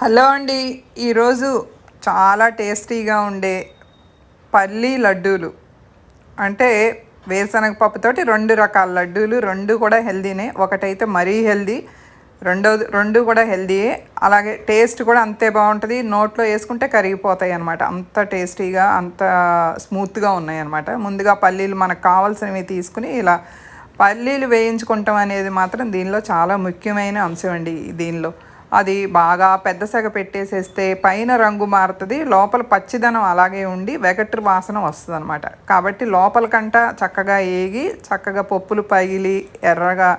Hello అండి. ఈరోజు చాలా టేస్టీగా ఉండే పల్లీ లడ్డూలు. అంటే వేరుశనగ పప్పుతోటి రెండు రకాల లడ్డూలు రెండు కూడా హెల్దీనే ఒకటైతే మరీ హెల్దీ రెండోది రెండు కూడా హెల్దీయే. అలాగే టేస్ట్ కూడా అంతే బాగుంటుంది. నోట్లో వేసుకుంటే కరిగిపోతాయి అనమాట అంత టేస్టీగా అంత స్మూత్గా ఉన్నాయి అనమాట ముందుగా పల్లీలు మనకు కావాల్సినవి తీసుకుని ఇలా పల్లీలు వేయించుకుంటాం అనేది మాత్రం దీనిలో చాలా ముఖ్యమైన అంశం అండి దీనిలో. అది బాగా పెద్ద సెగ పెట్టేసేస్తే పైన రంగు మారుతుంది లోపల పచ్చిదనం అలాగే ఉండి వెగట్టు వాసన వస్తుంది అనమాట కాబట్టి లోపల కంట చక్కగా ఏగి చక్కగా పప్పులు పగిలి ఎర్రగా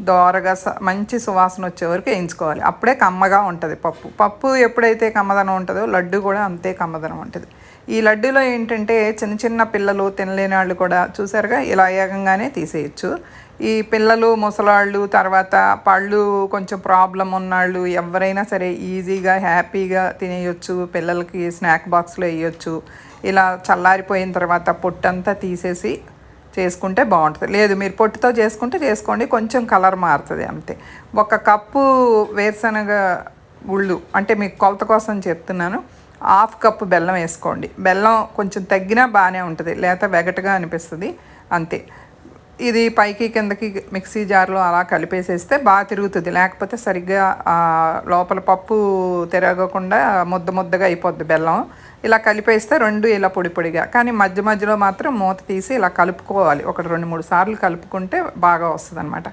దోరగా స- మంచి సువాసన వచ్చే వరకు వేయించుకోవాలి. అప్పుడే కమ్మగా ఉంటుంది పప్పు. పప్పు ఎప్పుడైతే కమ్మదనం ఉంటుందో లడ్డు కూడా అంతే కమ్మదనం ఉంటుంది. ఈ లడ్డూలో ఏంటంటే చిన్న చిన్న పిల్లలు తినలేని వాళ్ళు కూడా చూసారుగా ఇలా ఏకంగానే తీసేయచ్చు. ఈ పిల్లలు ముసలాళ్ళు తర్వాత పళ్ళు కొంచెం ప్రాబ్లం ఉన్నాళ్ళు ఎవరైనా సరే ఈజీగా హ్యాపీగా తినేయొచ్చు. పిల్లలకి స్నాక్ బాక్స్లో వేయొచ్చు. ఇలా చల్లారిపోయిన తర్వాత పొట్టంతా తీసేసి చేసుకుంటే బాగుంటుంది. లేదు మీరు పొట్టుతో చేసుకుంటే చేసుకోండి. కొంచెం కలర్ మారుతుంది అంతే. ఒక కప్పు వేరుశనగ గుళ్ళు అంటే మీకు కొలత కోసం చెప్తున్నాను. హాఫ్ కప్పు బెల్లం వేసుకోండి. బెల్లం కొంచెం తగ్గినా బాగానే ఉంటుంది. లేకపోతే వెగటగా అనిపిస్తుంది. అంతే. ఇది పైకి కిందకి మిక్సీ జార్లో అలా కలిపేసేస్తే బాగా తిరుగుతుంది. లేకపోతే సరిగ్గా లోపల పప్పు తిరగకుండా ముద్ద ముద్దగా అయిపోద్ది బెల్లం. ఇలా కలిపేస్తే రెండు ఇలా పొడి పొడిగా. కానీ మధ్య మధ్యలో మాత్రం మూత తీసి ఇలా కలుపుకోవాలి. ఒకటి రెండు మూడు సార్లు కలుపుకుంటే బాగా వస్తుంది అనమాట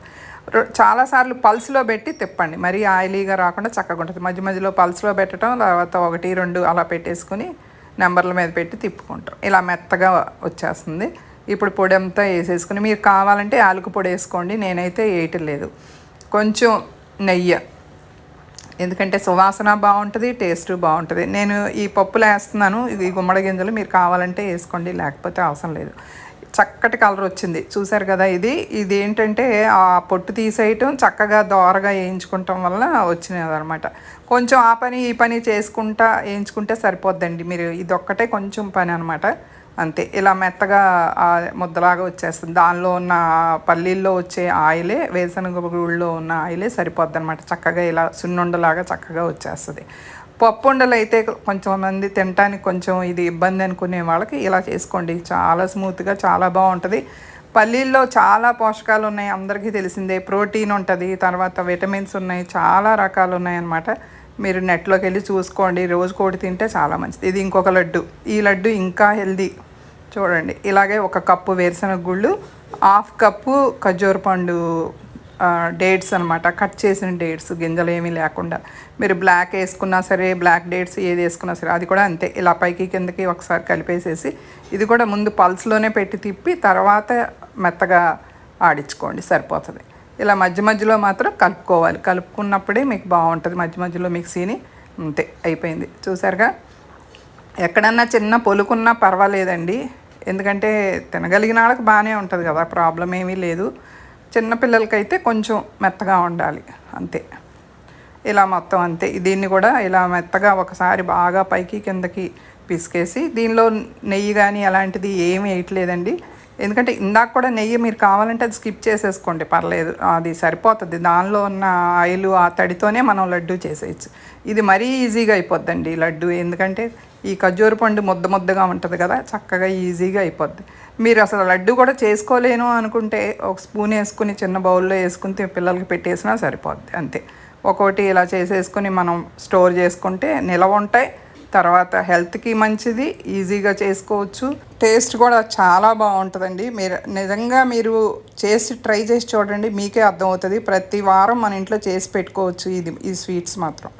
చాలాసార్లు పల్స్లో పెట్టి తిప్పండి. మరీ ఆయిలీగా రాకుండా చక్కగా ఉంటుంది. మధ్య మధ్యలో పల్స్లో పెట్టడం తర్వాత ఒకటి రెండు అలా పెట్టేసుకుని నెంబర్ల మీద పెట్టి తిప్పుకుంటాం. ఇలా మెత్తగా వచ్చేస్తుంది. ఇప్పుడు పొడి అంతా వేసేసుకుని మీరు కావాలంటే ఆలుకు పొడి వేసుకోండి నేనైతే వేయటం లేదు కొంచెం నెయ్యి. ఎందుకంటే సువాసన బాగుంటుంది టేస్ట్ బాగుంటుంది. నేను ఈ పప్పులు వేస్తున్నాను ఇది గుమ్మడి గింజలు మీరు కావాలంటే వేసుకోండి లేకపోతే అవసరం లేదు. చక్కటి కలర్ వచ్చింది. చూసారు కదా ఇది? ఇది ఏంటంటే ఆ పొట్టు తీసేయటం చక్కగా దోరగా వేయించుకుంటాం వల్ల వచ్చినది అనమాట కొంచెం ఆ పని ఈ పని చేసుకుంటా వేయించుకుంటే సరిపోద్దండి. మీరు ఇది ఒక్కటే కొంచెం పని అనమాట అంతే. ఇలా మెత్తగా ముద్దలాగా వచ్చేస్తుంది. దానిలో ఉన్న పల్లీల్లో వచ్చే ఆయిలే వేరుశనగ గుళ్ళలో ఉన్న ఆయిలే సరిపోద్ది అనమాట చక్కగా ఇలా సున్నుండలాగా చక్కగా వచ్చేస్తుంది. పప్పు ఉండలు అయితే కొంచెం మంది తినడానికి కొంచెం ఇది ఇబ్బంది అనుకునే వాళ్ళకి ఇలా చేసుకోండి. చాలా స్మూత్గా చాలా బాగుంటుంది పల్లీల్లో చాలా పోషకాలు ఉన్నాయి అందరికీ తెలిసిందే. ప్రోటీన్ ఉంటుంది తర్వాత విటమిన్స్ ఉన్నాయి చాలా రకాలు ఉన్నాయన్నమాట మీరు నెట్లోకి వెళ్ళి చూసుకోండి. రోజు కోటి తింటే చాలా మంచిది. ఇది ఇంకొక లడ్డు. ఈ లడ్డు ఇంకా హెల్దీ. చూడండి. ఇలాగే ఒక కప్పు వేరుశనగ గుళ్ళు హాఫ్ కప్పు ఖర్జూర పండు డేట్స్ అనమాట కట్ చేసిన డేట్స్ గింజలు ఏమీ లేకుండా. మీరు బ్లాక్ వేసుకున్నా సరే బ్లాక్ డేట్స్ ఏది వేసుకున్నా సరే అది కూడా అంతే. ఇలా పైకి కిందకి ఒకసారి కలిపేసేసి ఇది కూడా ముందు పల్స్లోనే పెట్టి తిప్పి తర్వాత మెత్తగా ఆడించుకోండి. సరిపోతుంది. ఇలా మధ్య మధ్యలో మాత్రం కలుపుకోవాలి. కలుపుకున్నప్పుడే మీకు బాగుంటుంది. మధ్య మధ్యలో మిక్సీని అంతే అయిపోయింది. చూసారుగా? ఎక్కడన్నా చిన్న పొలుకున్నా పర్వాలేదండి. ఎందుకంటే తినగలిగిన వాళ్ళకి బాగానే ఉంటుంది కదా ప్రాబ్లం ఏమీ లేదు. చిన్నపిల్లలకైతే కొంచెం మెత్తగా ఉండాలి అంతే. ఇలా మొత్తం అంతే. దీన్ని కూడా ఇలా మెత్తగా ఒకసారి బాగా పైకి కిందకి పిసికేసి దీనిలో నెయ్యి కానీ అలాంటిది ఏమి వేయట్లేదండి. ఎందుకంటే ఇందాక కూడా నెయ్యి మీరు కావాలంటే అది స్కిప్ చేసేసుకోండి పర్లేదు. అది సరిపోతుంది. దానిలో ఉన్న ఆయిల్ ఆ తడితోనే మనం లడ్డు చేసేయచ్చు. ఇది మరీ ఈజీగా అయిపోద్దండి ఈ లడ్డు. ఎందుకంటే ఈ ఖర్జూర పండు ముద్ద ముద్దగా ఉంటుంది కదా చక్కగా ఈజీగా అయిపోద్ది. మీరు అసలు లడ్డు కూడా చేసుకోలేను అనుకుంటే ఒక స్పూన్ వేసుకుని చిన్న బౌల్లో వేసుకుని పిల్లలకి పెట్టేసినా సరిపోద్ది. అంతే. ఒకటి ఇలా చేసేసుకుని మనం స్టోర్ చేసుకుంటే నిలవ ఉంటాయి. తర్వాత హెల్త్కి మంచిది ఈజీగా చేసుకోవచ్చు. టేస్ట్ కూడా చాలా బాగుంటుందండి. మీరు నిజంగా మీరు చేసి ట్రై చేసి చూడండి మీకే అర్థమవుతుంది. ప్రతి వారం మన ఇంట్లో చేసి పెట్టుకోవచ్చు ఇది ఈ స్వీట్స్ మాత్రం.